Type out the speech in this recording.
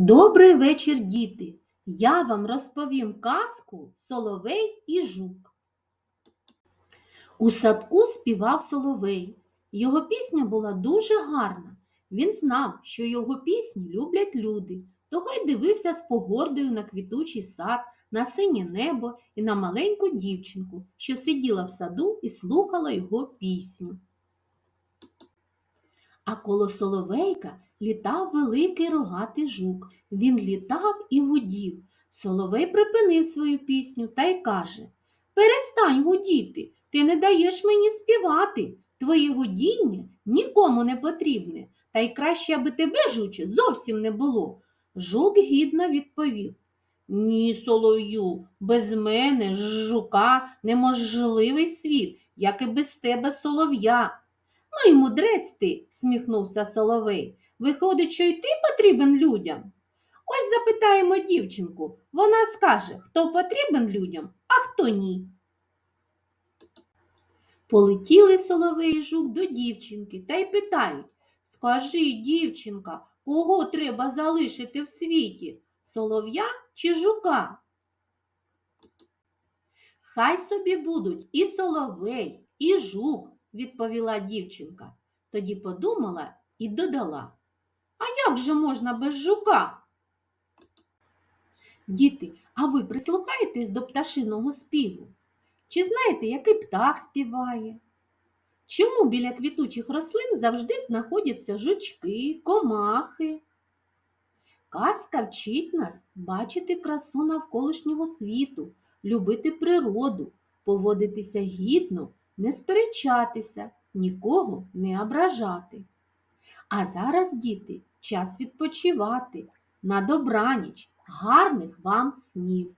Добрий вечір, діти! Я вам розповім казку Соловей і Жук. У садку співав Соловей. Його пісня була дуже гарна. Він знав, що його пісні люблять люди, того й дивився з погордою на квітучий сад, на синє небо і на маленьку дівчинку, що сиділа в саду і слухала його пісню. А коло Соловейка літав великий рогатий жук. Він літав і гудів. Соловей припинив свою пісню та й каже Перестань гудіти, ти не даєш мені співати. Твоє гудіння нікому не потрібне, та й краще, аби тебе, жуче, зовсім не було. Жук гідно відповів Ні, солов'ю, без мене, жука, неможливий світ, як і без тебе солов'я. Ну й мудрець ти, сміхнувся Соловей. Виходить, що й ти потрібен людям. Ось запитаємо дівчинку. Вона скаже, хто потрібен людям, а хто ні. Полетіли Соловей і жук до дівчинки та й питають Скажи, дівчинка, кого треба залишити в світі? Солов'я чи жука? Хай собі будуть і соловей, і жук, відповіла дівчинка. Тоді подумала і додала. Як же можна без жука? Діти, а ви прислухаєтесь до пташиного співу? Чи знаєте, який птах співає? Чому біля квітучих рослин завжди знаходяться жучки, комахи? Казка вчить нас бачити красу навколишнього світу, любити природу, поводитися гідно, не сперечатися, нікого не ображати. А зараз, діти, час відпочивати. На добраніч, гарних вам снів!